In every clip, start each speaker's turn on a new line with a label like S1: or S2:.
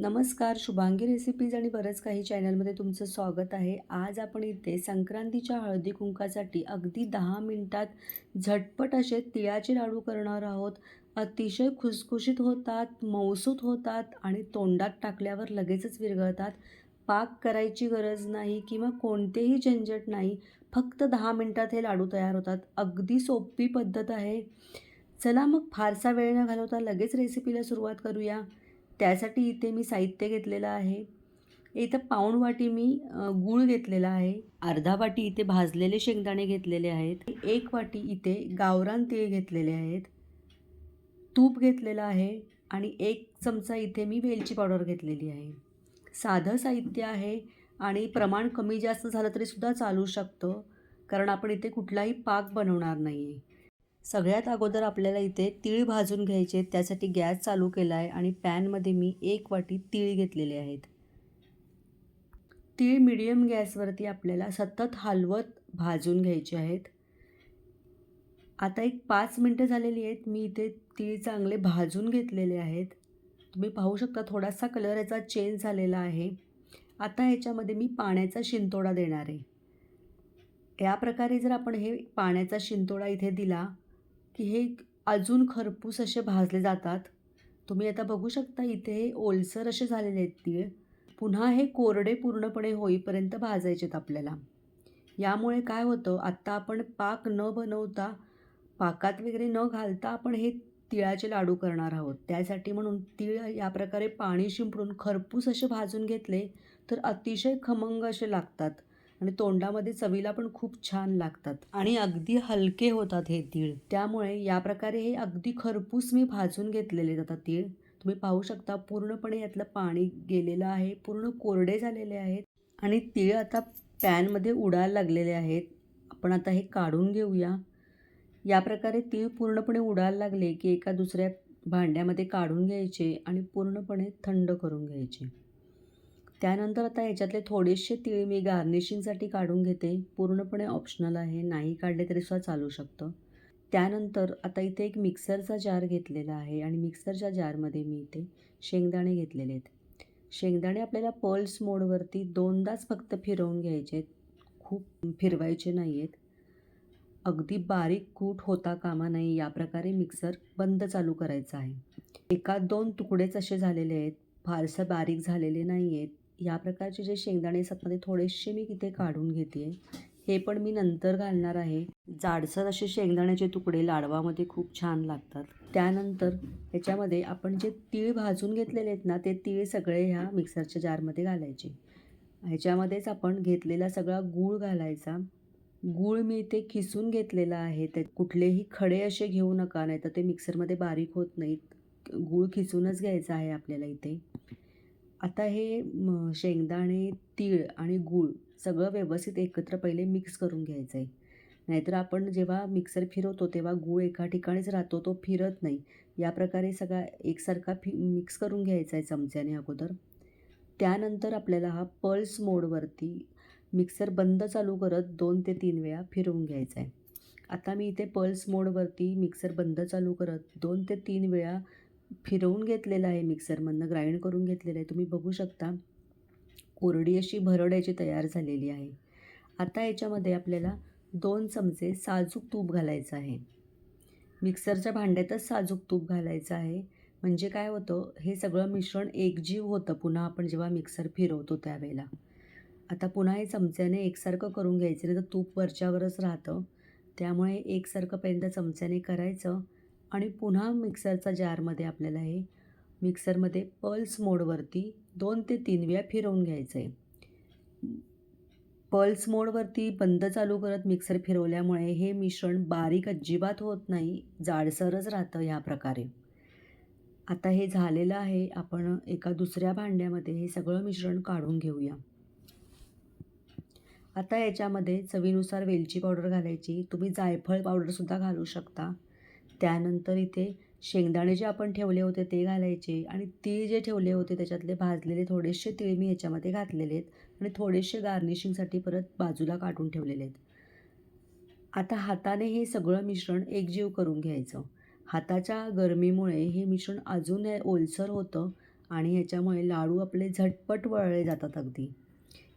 S1: नमस्कार शुभांगी रेसिपीज आणि बरंच काही चॅनलमध्ये तुमचं स्वागत आहे. आज आपण इथे संक्रांतीच्या हळदी कुंकासाठी अगदी दहा मिनटात झटपट असे तिळाचे लाडू करणार आहोत. अतिशय खुसखुशीत होतात मौसूत होतात आणि तोंडात टाकल्यावर लगेचच विरघळतात. पाक करायची गरज नाही किंवा कोणतेही झंझट नाही फक्त दहा मिनटात हे लाडू तयार होतात. अगदी सोपी पद्धत आहे. चला मग फारसा वेळ न घालवता लगेच रेसिपीला सुरुवात करूया. त्यासाठी इथे मी साहित्य घेतलेलं आहे. इथं पाऊण वाटी मी गूळ घेतलेला आहे. अर्धा वाटी इथे भाजलेले शेंगदाणे घेतलेले आहेत. एक वाटी इथे गावरान तीळ घेतलेले आहेत. तूप घेतलेलं आहे आणि एक चमचा इथे मी वेलची पावडर घेतलेली आहे. साधं साहित्य आहे आणि प्रमाण कमी जास्त झालं तरीसुद्धा चालू शकतं कारण आपण इथे कुठलाही पाक बनवणार नाही आहे सगळ्यात अगोदर आपल्याला इथे तीळ भाजून घ्यायचे त्यासाठी गॅस चालू केला आहे आणि पॅनमध्ये मी एक वाटी तीळ घेतलेले आहेत. तीळ मिडियम गॅसवरती आपल्याला सतत हलवत भाजून घ्यायचे आहेत. आता एक पाच मिनटं झालेली आहेत मी इथे तीळ चांगले भाजून घेतलेले आहेत. तुम्ही पाहू शकता थोडासा कलर याचा चेंज झालेला आहे. आता ह्याच्यामध्ये मी पाण्याचा शिंतोडा देणार आहे. या प्रकारे जर आपण हे पाण्याचा शिंतोडा इथे दिला की हे अजून खरपूस असे भाजले जातात. तुम्ही आता बघू शकता इथे हे ओलसर असे झालेले आहेत तीळ. पुन्हा हे कोरडे पूर्णपणे होईपर्यंत भाजायचेत आपल्याला. यामुळे काय होतं आत्ता आपण पाक न बनवता पाकात वगैरे न घालता आपण हे तिळाचे लाडू करणार आहोत. त्यासाठी म्हणून तीळ या प्रकारे पाणी शिंपडून खरपूस असे भाजून घेतले तर अतिशय खमंग असे लागतात. आणि तोंडामध्ये चवीला पण खूप छान लागतात. आणि अगदी हलके होतात हे तीळ. त्यामुळे या प्रकारे हे अगदी खरपूस मी भाजून घेतलेले जातात तीळ. तुम्ही पाहू शकता पूर्णपणे यातलं पाणी गेलेलं आहे पूर्ण कोरडे झालेले आहेत. आणि तीळ आता पॅनमध्ये उडायला लागलेले आहेत. आपण आता हे काढून घेऊया. या प्रकारे तीळ पूर्णपणे उडायला लागले की एका दुसऱ्या भांड्यामध्ये काढून घ्यायचे आणि पूर्णपणे थंड करून घ्यायचे. त्यानंतर आता याच्यातले थोडेसे तीळ मी गार्निशिंगसाठी काढून घेते. पूर्णपणे ऑप्शनल आहे. नाही काढले तरी सुद्धा चालू शकतं. त्यानंतर आता इथे एक मिक्सरचा जार घेतलेला आहे आणि मिक्सरच्या जारमध्ये मी इथे शेंगदाणे घेतलेले आहेत. शेंगदाणे आपल्याला पल्स मोडवरती दोनदाच फक्त फिरवून घ्यायचे आहेत. खूप फिरवायचे नाही आहेत. अगदी बारीक कूट होता कामा नाही या प्रकारे मिक्सर बंद चालू करायचा आहे. एका दोन तुकडेच असे झालेले आहेत. फारसं बारीक झालेले नाही आहेत. या प्रकारचे जे शेंगदाणे असतात ना ते थोडेसे मी तिथे काढून घेते. हे पण मी नंतर घालणार आहे. जाडसर असे शेंगदाण्याचे तुकडे लाडवामध्ये खूप छान लागतात. त्यानंतर ह्याच्यामध्ये आपण जे तीळ भाजून घेतलेले आहेत ना ते तीळ सगळे ह्या मिक्सरच्या जारमध्ये घालायचे. ह्याच्यामध्येच आपण घेतलेला सगळा गूळ घालायचा. गूळ मी इथे खिसून घेतलेला आहे. ते कुठलेही खडे असे घेऊ नका नाही तर ते मिक्सरमध्ये बारीक होत नाहीत. गूळ खिसूनच घ्यायचा आहे आपल्याला इथे. आता हे म, शेंगदाणे तीळ आणि गूळ सगळं व्यवस्थित एकत्र पहिले मिक्स करून घ्यायचं आहे नाहीतर आपण जेव्हा मिक्सर फिरवतो तेव्हा गूळ एका ठिकाणीच राहतो तो फिरत नाही. या प्रकारे सगळा एकसारखा फि मिक्स करून घ्यायचा आहे चमच्याने अगोदर. त्यानंतर आपल्याला हा पल्स मोडवरती मिक्सर बंद चालू करत दोन ते तीन वेळा फिरवून घ्यायचा आहे आता मी इथे पल्स मोडवरती मिक्सर बंद चालू करत दोन ते तीन वेळा फिरवून घेतलेलं आहे मिक्सरमधनं ग्राइंड करून घेतलेलं आहे. तुम्ही बघू शकता कोरडी अशी भरड याची तयार झालेली आहे. आता याच्यामध्ये आपल्याला दोन चमचे साजूक तूप घालायचं आहे. मिक्सरच्या भांड्यातच साजूक तूप घालायचं आहे. म्हणजे काय होतं हे सगळं मिश्रण एकजीव होतं. पुन्हा आपण जेव्हा मिक्सर फिरवतो त्यावेळेला. आता पुन्हा हे चमच्याने एकसारखं करून घ्यायचं नाही तर तूप वरच्यावरच राहतं. त्यामुळे एकसारखं पहिल्यांदा चमच्याने करायचं. आणि पुन्हा मिक्सरचा जारमध्ये आपल्याला हे मिक्सरमध्ये पल्स मोडवरती दोन ते तीन वेळा फिरवून घ्यायचं आहे पल्स मोडवरती बंद चालू करत मिक्सर फिरवल्यामुळे हे मिश्रण बारीक अजिबात होत नाही जाडसरच राहतं ह्या प्रकारे. आता हे झालेलं आहे आपण एका दुसऱ्या भांड्यामध्ये हे सगळं मिश्रण काढून घेऊया. आता याच्यामध्ये चवीनुसार वेलची पावडर घालायची. तुम्ही जायफळ पावडरसुद्धा घालू शकता. त्यानंतर इथे शेंगदाणे जे आपण ठेवले होते ते घालायचे आणि तीळ जे ठेवले होते त्याच्यातले भाजलेले थोडेसे तीळ मी ह्याच्यामध्ये घातलेले आहेत आणि थोडेसे गार्निशिंगसाठी परत बाजूला काढून ठेवलेले आहेत. आता हाताने हे सगळं मिश्रण एकजीव करून घ्यायचं. हाताच्या गरमीमुळे हे मिश्रण अजून ओलसर होतं आणि ह्याच्यामुळे लाडू आपले झटपट वळले जातात अगदी.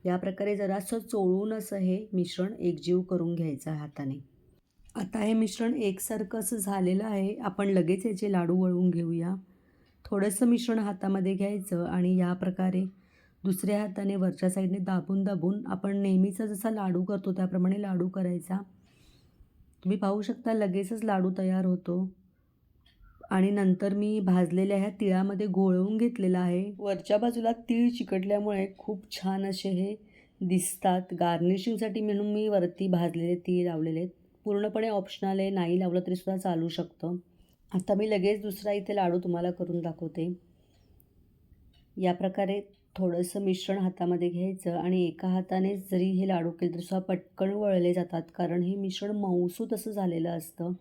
S1: या प्रकारे जरासं चोळून असं हे मिश्रण एकजीव करून घ्यायचं हाताने. आता हे मिश्रण एकसारखं असं झालेलं आहे. आपण लगेच याचे लाडू वळवून घेऊया. थोडंसं मिश्रण हातामध्ये घ्यायचं आणि या प्रकारे दुसऱ्या हाताने वरच्या साईडने दाबून दाबून आपण नेहमीचा जसा लाडू करतो त्याप्रमाणे लाडू करायचा. तुम्ही पाहू शकता लगेचच लाडू तयार होतो. आणि नंतर मी भाजलेल्या ह्या तिळामध्ये गोळवून घेतलेला आहे. वरच्या बाजूला तीळ चिकटल्यामुळे खूप छान असे हे दिसतात. गार्निशिंगसाठी म्हणून मी वरती भाजलेले तीळ लावलेले आहेत. पूर्णपणे ऑप्शनल आहे नाही लावलं तरीसुद्धा चालू शकतं. आता मी लगेच दुसरा इथे लाडू तुम्हाला करून दाखवते. या प्रकारे थोडंसं मिश्रण हातामध्ये घ्यायचं आणि एका हाताने जरी हे लाडू केले तरी सुद्धा पटकन वळले जातात कारण हे मिश्रण मऊसूत असं झालेलं असतं.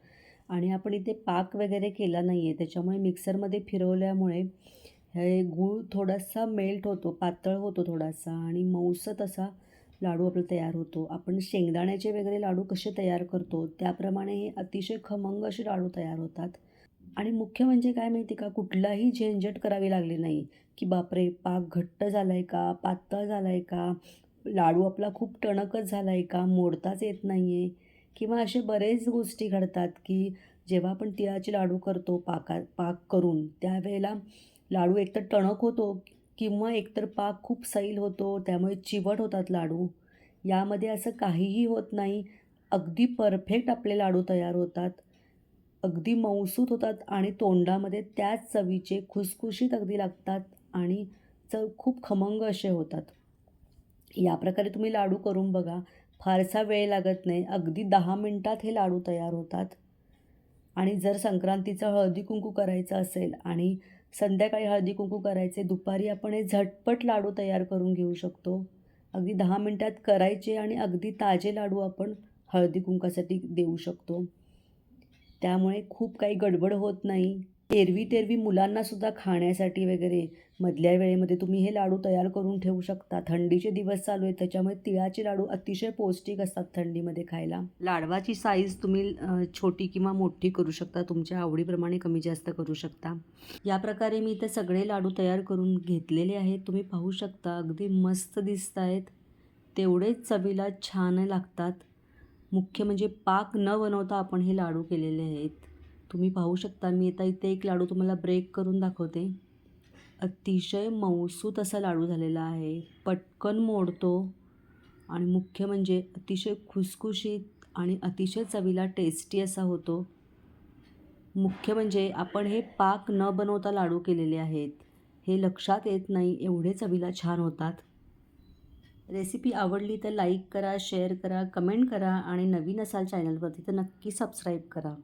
S1: आणि आपण इथे पाक वगैरे केला नाही आहे त्याच्यामुळे मिक्सरमध्ये फिरवल्यामुळे हे गूळ थोडासा मेल्ट होतो पातळ होतो थोडासा आणि मऊसत असा लाडू आपला तयार होतो. आपण शेंगदाण्याचे वगैरे लाडू कसे तयार करतो त्याप्रमाणे हे अतिशय खमंग असे लाडू तयार होतात. आणि मुख्य म्हणजे काय माहिती का कुठलाही झंझट करावी लागली नाही की बापरे पाक घट्ट झाला आहे का पातळ झाला आहे का लाडू आपला खूप टणकच झाला आहे का मोडताच येत नाही आहे किंवा असे बरेच गोष्टी घडतात की जेव्हा आपण तिळाचे लाडू करतो पाका पाक करून त्यावेळेला लाडू एकतर टणक होतो किंवा एकतर पाक खूप सैल होतो त्यामुळे चिवट होतात लाडू. यामध्ये असं काहीही होत नाही. अगदी परफेक्ट आपले लाडू तयार होतात. अगदी मऊसूत होतात आणि तोंडामध्ये त्याच चवीचे खुसखुशीत अगदी लागतात आणि चव खूप खमंग असे होतात. या प्रकारे तुम्ही लाडू करून बघा. फारसा वेळ लागत नाही. अगदी दहा मिनटात हे लाडू तयार होतात. आणि जर संक्रांतीचं हळदी कुंकू करायचं असेल आणि संध्याकाळी हळदी कुंकू करायचे दुपारी आपण हे झटपट लाडू तयार करून घेऊ शकतो. अगदी दहा मिनटात करायचे आणि अगदी ताजे लाडू आपण हळदी कुंकासाठी देऊ शकतो. त्यामुळे खूप काही गडबड होत नाही. एरवी तेरवी मुलांनासुद्धा खाण्यासाठी वगैरे मधल्या वेळेमध्ये तुम्ही हे लाडू तयार करून ठेवू शकता. थंडीचे दिवस चालू आहेत त्याच्यामुळे तिळाचे लाडू अतिशय पौष्टिक असतात थंडीमध्ये खायला. लाडवाची साईज तुम्ही छोटी किंवा मोठी करू शकता तुमच्या आवडीप्रमाणे कमी जास्त करू शकता. या प्रकारे मी इथे सगळे लाडू तयार करून घेतलेले आहेत. तुम्ही पाहू शकता अगदी मस्त दिसत आहेत. तेवढेच चवीला छान लागतात. मुख्य म्हणजे पाक न बनवता आपण हे लाडू केलेले आहेत. तुम्ही पाहू शकता मी आता इथे एक लाडू तुम्हाला ब्रेक करून दाखवते. अतिशय मऊसूत असा लाडू झालेला आहे. पटकन मोडतो आणि मुख्य म्हणजे अतिशय खुसखुशीत आणि अतिशय चवीला टेस्टी असा होतो. मुख्य म्हणजे आपण हे पाक न बनवता लाडू केलेले आहेत. हे लक्षात येत नाही एवढे चवीला छान होतात. रेसिपी आवडली तर लाईक करा शेअर करा कमेंट करा आणि नवीन असाल चॅनलवरती तर नक्की सबस्क्राईब करा.